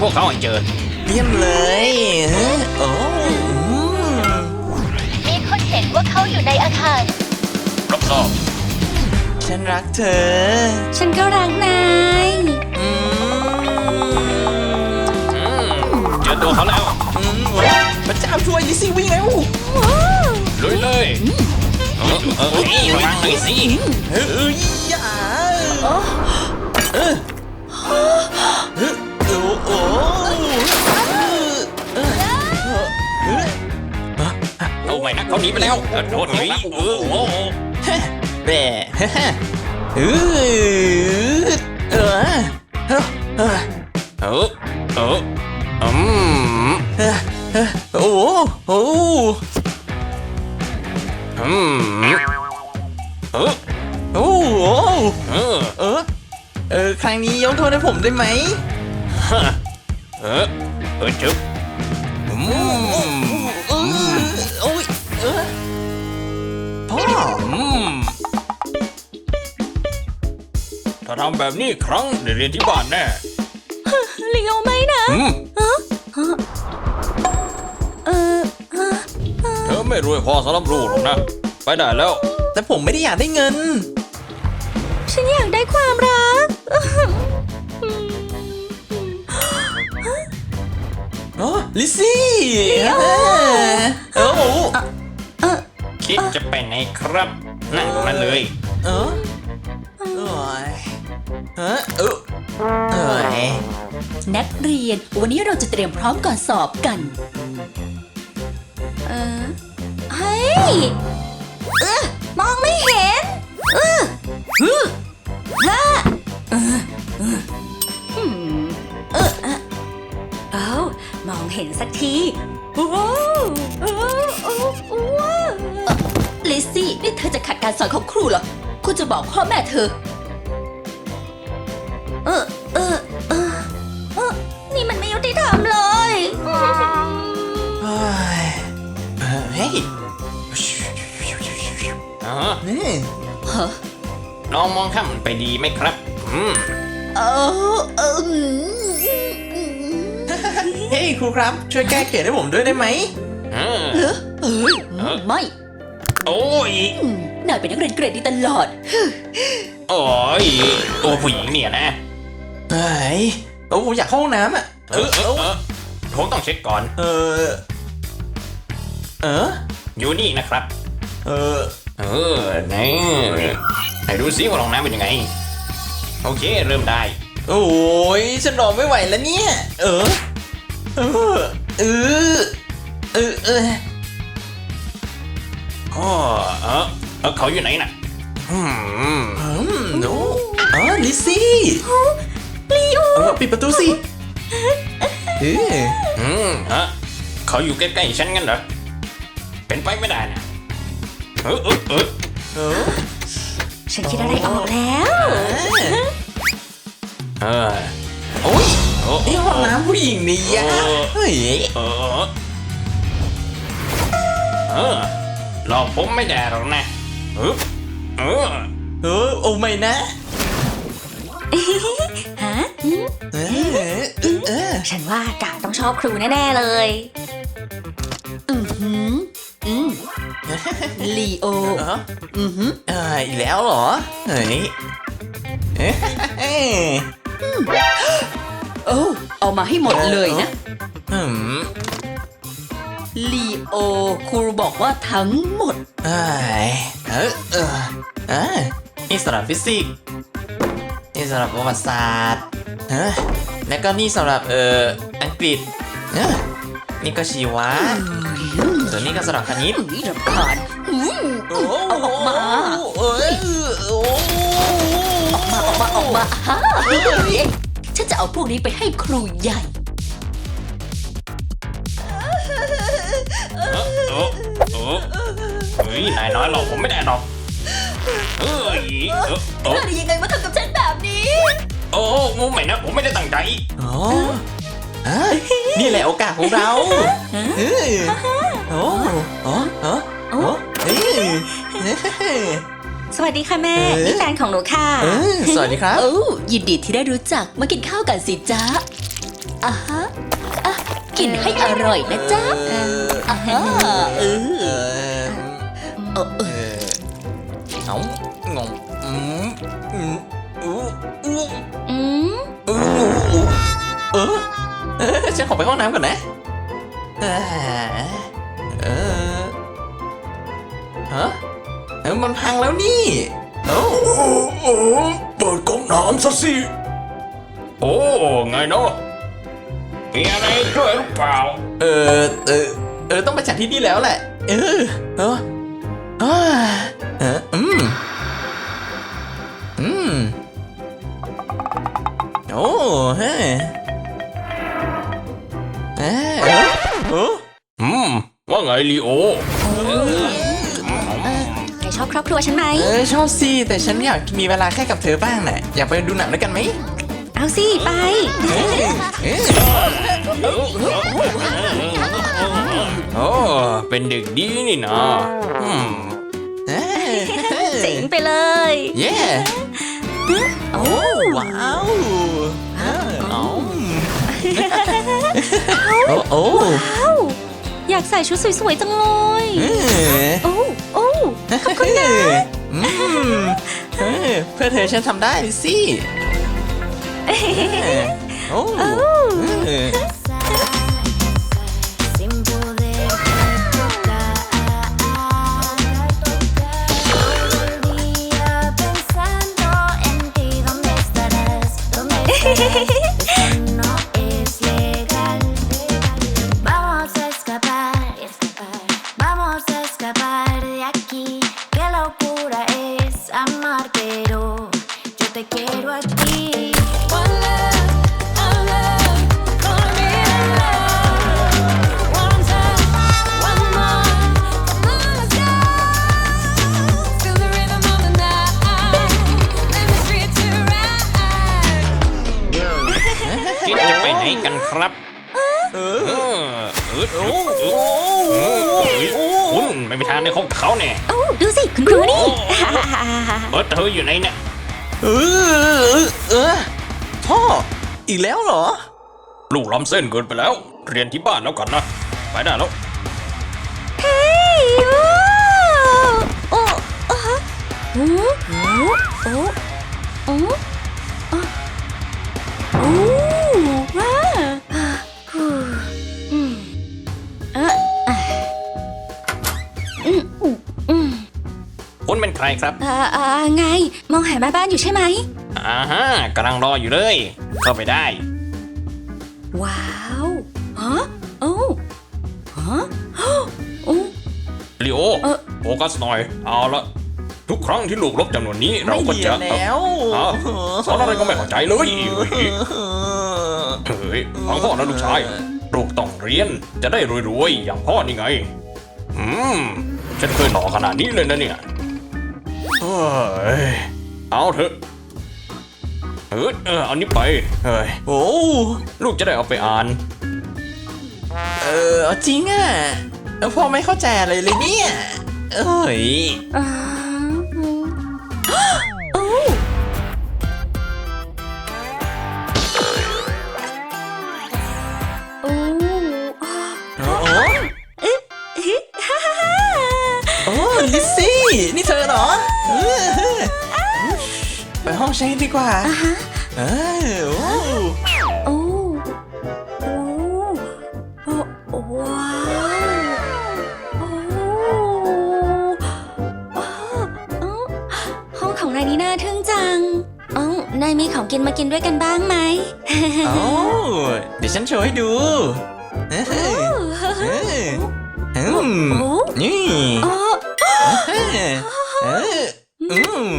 พวกเขาให้เจอ เยี่ยมเลยฮะโอ้อืมมีคนเห็นว่าเขาอยู่ในอาคาร รอบรอบฉันรักเธอฉันก็รักนาย อืมๆอืมเจอตัวเขาแล้ว อืมพระเจ้าช่วยลิซซี่วิ่งเร็วลุยเลยเออเออนี่ระวังหน่อยสิเฮ้ยอย่าเออเออ หม่นะเขาหนีไปแล้วเออโทษทีครับเออโอ้โหแบ่เออเออเออเออเออเอออืมโอ้โอ้อืมเออโอ้โอ้เออเออเออครั้งนี้ยกโทษให้ผมได้ไหมฮะเออเออจึ๊บอืม ทำแบบนี้อีกครั้งเดี๋ยวเรียนที่บ้านแน่ลีโอไม่นะอืมเออเออเธอไม่รวยพอสำหรับลูกหรอกนะ ไปได้แล้ว แต่ผมไม่ได้อยากได้เงิน ฉันอยากได้ความรักอ๋อลิซซี่เออโอ้โหคิดจะไปไหนครับ นั่งตรงนั้นเลย เออโอ้ย เออเออเอ้ยนักเรียน วันนี้เราจะเตรียมพร้อมก่อนสอบกัน เออเฮ้ยเออมองไม่เห็นเออฮึฮะเออเอออืมเออเออเอ้ามองเห็นสักทีโอ้โหโอ้โอ้ลิซซี่นี่เธอจะขัดการสอนของครูเหรอคุณจะบอกพ่อแม่เธอ นี่ฮะน้องมองข้ามมันไปดีไหมครับ อืมเออเอออืมเฮ้ยครูครับ ช่วยแก้เกรดให้ผมด้วยได้ไหมเออเออเอยไม่โอ้ยอืมนายเป็นนักเรียนเกรดดีตลอด โอ้ยตัวผู้หญิงเนี่ยนะเฮ้ยโอ้ผมอยากเข้าห้องน้ำอะ เออเออเออผมต้องเช็คก่อน เออ เออ อยู่นี่นะครับ เออ เออนี่ให้ดูซิว่าห้องน้ำเป็นยังไง โอเค เริ่มได้ โอ้ยฉันรอไม่ไหวแล้วเนี่ย เออ เออ เออ เออเอออ๋อเออเออเขาอยู่ไหนน่ะอืมอืมโอ้อ๋อลิซซี่ลีโอเออปิดประตูสิเอออืมฮะเขาอยู่ใกล้ๆฉันงั้นเหรอ เป็นไปไม่ได้นะ เออเออเออเออฉันคิดอะไรออกแล้วเออโอ้ยโอ้นี่ห้องน้ำผู้หญิงนี่ยะเฮ้ยเออเออหลอกผมไม่ได้หรอกนะเออเออเออโอ้ไม่นะฮะเออเออฉันว่ากาต้องชอบครูแน่ๆเลย ลีโอเอออือหือเอออีกแล้วเหรอ เฮ้ยเอ๊ะเอ๊ะโอ้เอามาให้หมดเลยนะอืมลีโอครูบอกว่าทั้งหมดเอ้ยเออเออเออนี่สำหรับฟิสิกส์นี่สำหรับประวัติศาสตร์เออแล้วก็นี่สำหรับเอ่ออังกฤษเออนี่ก็ชีวะส่ วนนี้ก็สำหรับคณิตอุ๊ยรำคาญอืมเอาออกมาเอ้ยโอ้ออกมาออกมาออกมาฮะฉันจะเอาพวกนี้ไปให้ครูใหญ่เออเออเออเฮ้ยนายน้อยหลอกผมไม่ได้หรอกเอ้ยเออเออเธอได้ยังไงมาทำกับฉันแบบนี้ โอ้ไม่นะผมไม่ได้ตั้งใจอ๋อ อะนี่แหละโอกาสของเราเออโอ้โอ้โอ้โอ้เอ้ย สวัสดีค่ะแม่ เอ๊ะ นี่แฟนของหนูค่ะเออสวัสดีครับ โอ้ยินดีที่ได้รู้จักมากินข้าวกันสิจ๊ะอะฮะอะกินให้อร่อยนะจ๊ะอะฮะเออเออเออเอางงอืมอืมอู้อู้อืม อู้อู้เออเออ ฉันขอไปห้องน้ำก่อนนะ เออเออฮะเออมันพังแล้วนี่โอ้โอ้เปิดก๊อกน้ำซะสิ โอ้ไงเนาะมีอะไรช่วยหรือเปล่า เออเออเออต้องไปจากที่นี่แล้วแหละ เออเออเออเอออืมอืมโอ้เฮ้ ไงลีโอแกชอบครอบครัวฉันไหม เออชอบสิแต่ฉันอยากมีเวลาแค่กับเธอบ้างน่ะอยากไปดูหนังด้วยกันไหมเอาสิ ไป เออเออโอ้เป็นเด็กดีนี่นะอืมเออเจ๋งไปเลย เย้โอ้ว้าวเออเอาโอ้โอ้ว้าว อยากใส่ชุดสวยๆจังเลยเออโอ้โอ้ขอบคุณนะ อืมเออเพื่อเธอฉันทำได้สิเออโอ้เออ sin poder tocar. Todo el día pensando en ti, ¿dónde estarás? ¿Dónde estarás? เขาเนี่ยโอ้ดูสิคุณครูนี่เออเธออยู่ไหนเนี่ยเออเออพ่อ อีกแล้วเหรอ ลูกล้ำเส้นเกินไปแล้ว เรียนที่บ้านแล้วกันนะ ไปได้แล้ว เฮ้ยว้าวโอ้โอ้ฮะโอ้โอ้ คุณเป็นใครครับอ่าอ่าไง มองหาแม่บ้านอยู่ใช่ไหม อ่าฮะกำลังรออยู่เลย เข้าไปได้ ว้าวฮะโอ้ฮะโอ้ลีโอเอ่อ โฟกัสหน่อย เอาละทุกครั้งที่ลูกลบจำนวนนี้เราก็จะไม่เหลือแล้วเอ้าสอนอะไรก็ไม่เข้าใจเลยเฮ้ยฟังพ่อนะลูกชายลูกต้องเรียนจะได้รวยๆอย่างพ่อนี่ไง อืม ฉันเคยหล่อขนาดนี้เลยนะเนี่ยเฮ้ ยเอาเถอะเออเออเอานี้ไปเฮ้ยโอ้ลูกจะได้เอาไปอ่าน เออเอาจริงอะเออพ่อไม่เข้าใจอะไรเลยเนี่ยเอ้ย ไปห้องใช้ดีกว่าเออโอ้โอ้โอ้โอ้ว้าวโอ้อ้าวอ้าวห้องของนายนี่น่าทึ่งจังอ๋อนายมีของกินมากินด้วยกันบ้างไหมโอ้เดี๋ยวฉันโชว์ให้ดูเออเอออืมโอ้นี่โอ้ เออเอออืม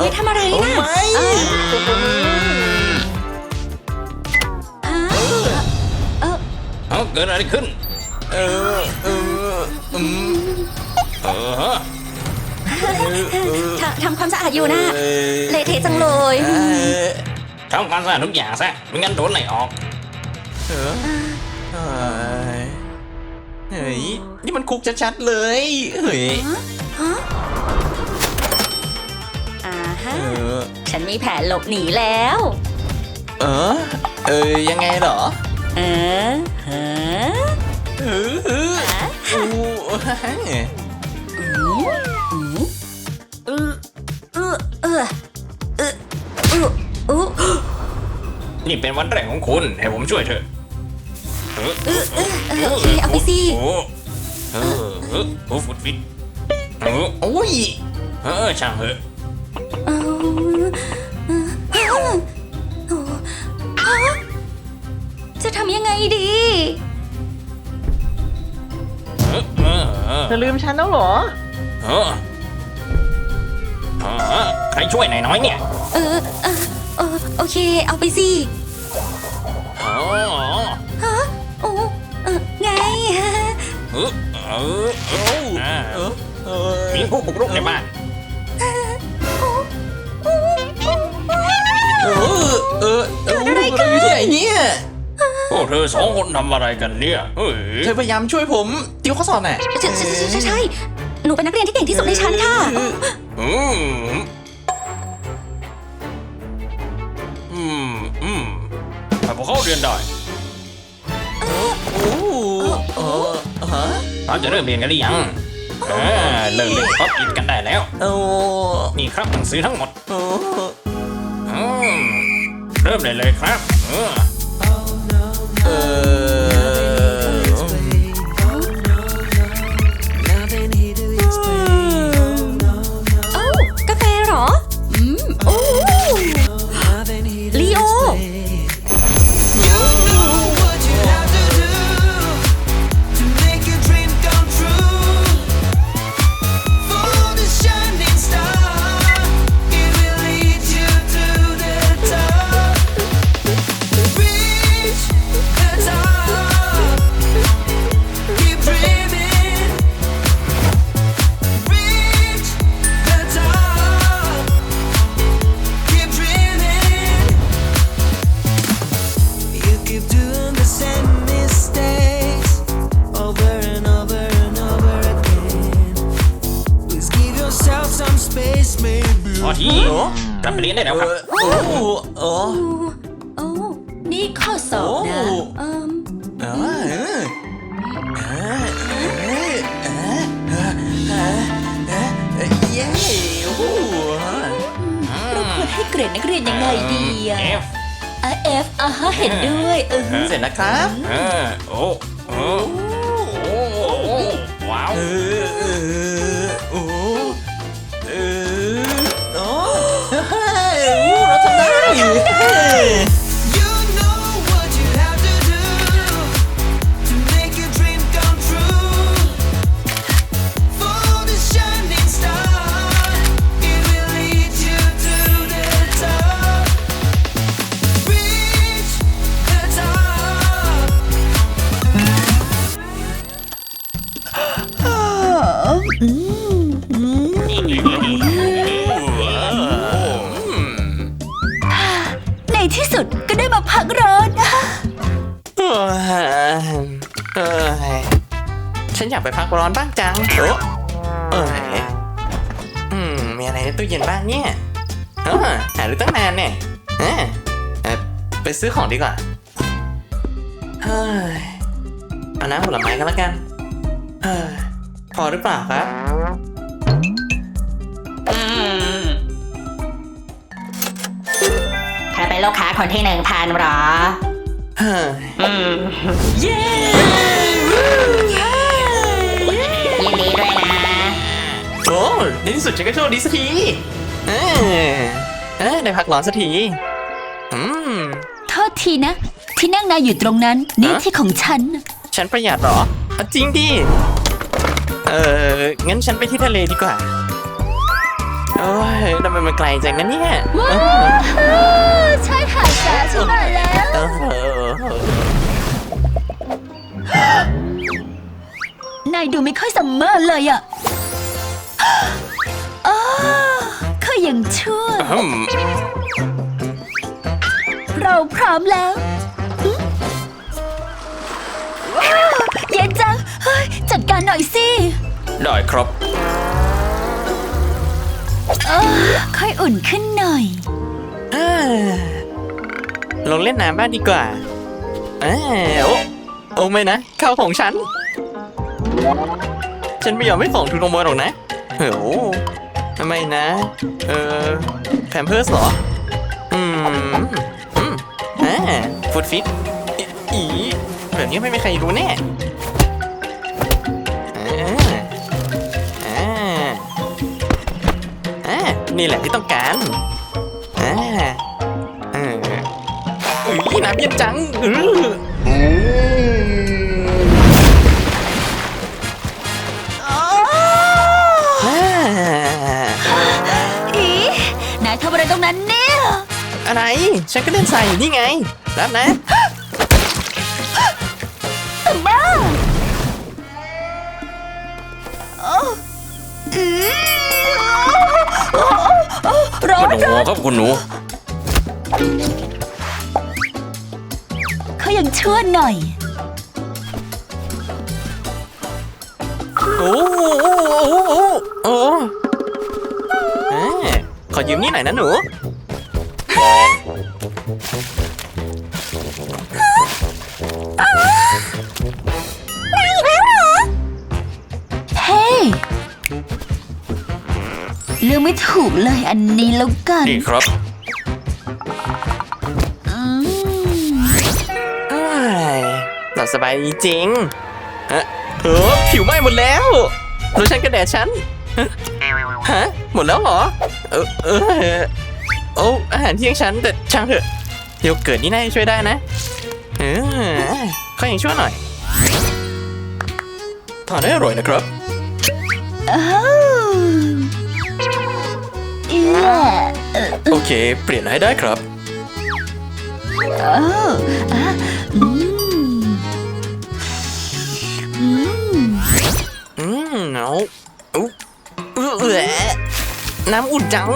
ไว้ทำอะไรโอ้น่ะไม่ฮะเอาเกิดอะไรขึ้น เออ เอออืมเออฮะทำทำความสะอาดอยู่นะเออเละเทะจังเลยเออทำความสะอาดทุกอย่างซะไม่งั้นโดนไหลออกเออเฮ้ยเฮ้ยนี่มันคุกชัดๆเลย เฮ้ย ฮะ ฮะเออ ฉันมีแผนหลบหนีแล้ว เออ เออ ยังไงเหรอเออฮะเออเออโอ้ยเออเออเออเออเออเออนี่เป็นวันแรกของคุณให้ผมช่วยเถอะเออเออเออเออโอเคเอาไปสิโอ้เออเออโอ้ฟุตฟิตเออโอ้ยเออช่างเถอะ เออเออเออเออฮะจะทำยังไงดีเออเออเออเธอลืมฉันแล้วเหรอ เออเออใครช่วยหน่อยน้อยเนี่ยเออเออเออโอเค เอาไปสิอ๋อฮะโอ้เออไงฮะ เออเออเอออ่ามีผู้บุกรุกในบ้าน เออเออเราอยู่ที่ไหนเนี่ยพวกเธอสองคนทำอะไรกันเนี่ยเฮ้ยเธอพยายามช่วยผมติวข้อสอบน่ะใช่ใช่ใช่ใช่หนูเป็นนักเรียนที่เก่งที่สุดในชั้นค่ะอืมอืมอืมแต่พวกเขาเรียนได้โอ้เออฮะเราจะเริ่มเรียนกันหรือยังเออเริ่มเล่นป๊อปอินกันได้แล้วโอ้นี่ครับหนังสือทั้งหมด เริ่มได้เลยครับ เออเออ ลับไปเรียนได้แล้วครับโอ้โอ้โอ้นี่ข้อสอบนะเอิ่มเออเออเออเออเออเออเออเย้โอ้โหเราควรให้เกรดนักเรียนยังไงดีอะเอฟอะ F อะฮะเห็นด้วยเออ เสร็จแล้วครับเออโอ้โอ้ Yeah. ากไปพักร้อนบ้างจังโอ้เอออืม มีอะไรในตู้เย็นบ้างเนี่ยเออหาดูตั้งนานเนี่ยเออเอ่อไปซื้อของดีกว่า เฮ้ย เอาน้ำผลไม้กันแล้วกัน เออพอหรือเปล่าครับเธอเป็นลูกค้าคนที่หนึ่งพันหรอ เฮ้ยยิ นดีด้วยนะ โอ้ในที่สุดฉันก็โชคดีสักที เออเออได้พักร้อนสักที อืม โทษทีนะ ที่นั่งนายอยู่ตรงนั้น นี่ฮะที่ของฉัน ฉันประหยัดเหรอเอาจริงดิ เออ งั้นฉันไปที่ทะเลดีกว่า โอ้ยทำไมมันไกลจังนะเนี่ยว้าวใช่หาดแสฉันมาแล้ว เออ นายดูไม่ค่อยซัมเมอร์เลยอะอ้าวเขายังชั่วอืมเราพร้อมแล้วหึว้าวเย็นจัง เฮ้ย จัดการหน่อยสิ ได้ครับเอเออค่อยอุ่นขึ้นหน่อยอ่าลงเล่นน้ำบ้างดีกว่าอ่าโอ้ โอ้ไม่นะข้าวของฉัน ฉันไม่ยอมให้ของถูกขโมยหรอกนะโอ้โหทำไมนะ เออแพมเพิร์สเหรอ อืม อืมอ่าฟุตฟิต อีแบบนี้ไม่มีใครรู้แน่อ่าอ่าอ่านี่แหละที่ต้องการอ่าเอออุ้ยน้ำเย็นจัง อือ อะไรตรงนั้นเนี่ย อะไร ฉันก็เล่นใส่นี่ไง รับนะบ้าโอ้อืมร้อไม่นต้องห่วงครับคุณหนู เขายังชั่วหน่อย โอ้โหโอ้โหโอ้โหเอ้ยข อยืมนี่หน่อยนะหนูเฮ้ยเลือกไม่ถูกเลยอันนี้แล้วกันนี่ครับอืมเอ้ยหลับสบายดีจริงเอะเออผิวไหม้หมดแล้วโลชั่นกันแดดฉันฮะฮะหมดแล้วเหรอ เออเออโอ้อาหารเที่ยงฉันแต่ช่างเถอะโยเกิร์ตนี่น่าจะช่วยได้นะเออข้อยังช่วยหน่อยทานได้อร่อยนะครับโอเค เปลี่ยนให้ได้ครับอ้าว น้ำอุ่นจัง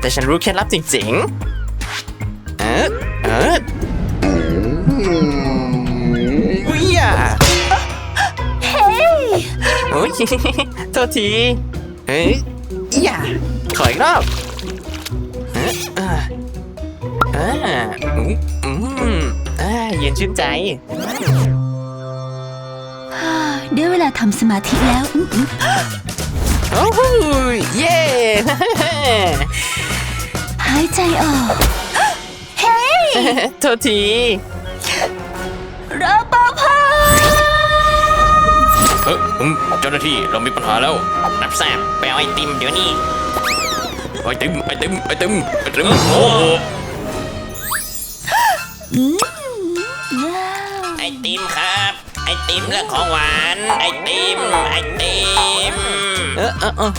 แต่ฉันรู้เคล็ดลับจริงๆ เออเอออุ้ยอะเฮ้ยโอ้ยโทษทีเฮ้ยอย่าขออีกรอบเอ๊ะอ่าอ่าอืมอืมอ่าเย็นชื่นใจได้เวลาทำสมาธิแล้วอืมอืม โอ้โหเย้หายใจออก เฮ้ยโทษทีรอปภเฮ้ยอืมเจ้าหน้าที่เรามีปัญหาแล้วรับทราบไปเอาไอติมเดี๋ยวนี้ ไอติม ไอติม ไอติม ไอติม โอ้โหอืมว้าวไอติมครับ ไอติมเรื่องของหวาน ไอติม ไอติม เออเออเออ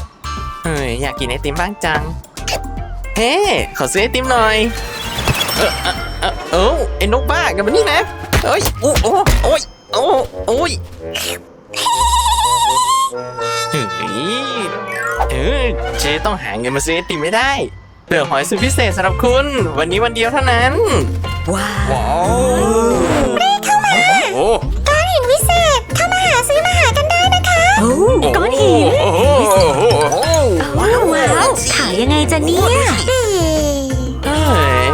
เฮ้ยอยากกินไอติมบ้างจัง เฮ้ขอซื้อไอติมหน่อย เออเออเออเออไอ้นกบ้ากันมานี่นะเอ้ยโอ้โอ้โอ้ยโอ้โอ้ยเฮ้ยเออเจ๊ต้องหาเงินมาซื้อไอติมไม่ได้เหลือหอยสุดพิเศษสำหรับคุณ วันนี้วันเดียวเท่านั้น ว้าว โอ้ ก้อนหินโอ้โหว้าวว้าวถ่ายยังไงจะเนี่ย เอ้ย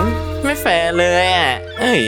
ไม่แฟร์เลยอะ เอ้ย